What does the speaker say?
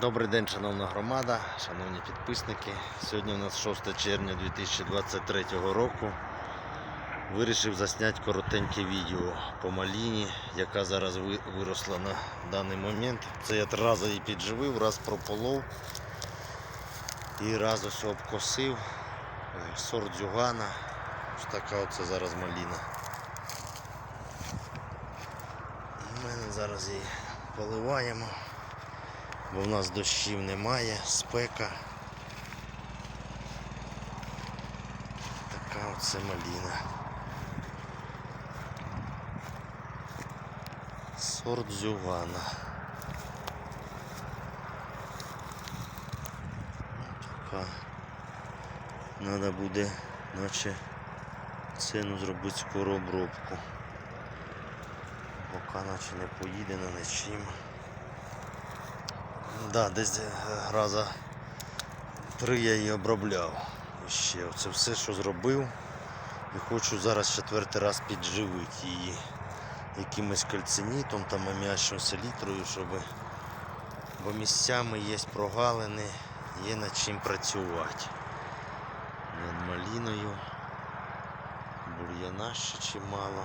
Добрий день, шановна громада, шановні підписники. Сьогодні у нас 6 червня 2023 року. Вирішив засняти коротеньке відео по маліні, яка зараз виросла на даний момент. Це я три її підживив, раз прополов і раз ось обкосив. Сорт дзюгана. Ось така оце зараз маліна. І ми зараз її поливаємо бо в нас дощів немає, спека. Така оце маліна. Сорт зюгана. Така. Надо буде, наче ціну зробити скоро обробку. Поки наче не поїде на нічим. Да, десь е, раза три я її обробляв. Ще це все, що зробив. І хочу зараз четвертий раз підживити її якимось кальцинітом, там аміачною селітрою, щоб бо місцями є прогалини, є над чим працювати. Над маліною. Бур'яна ще чимало.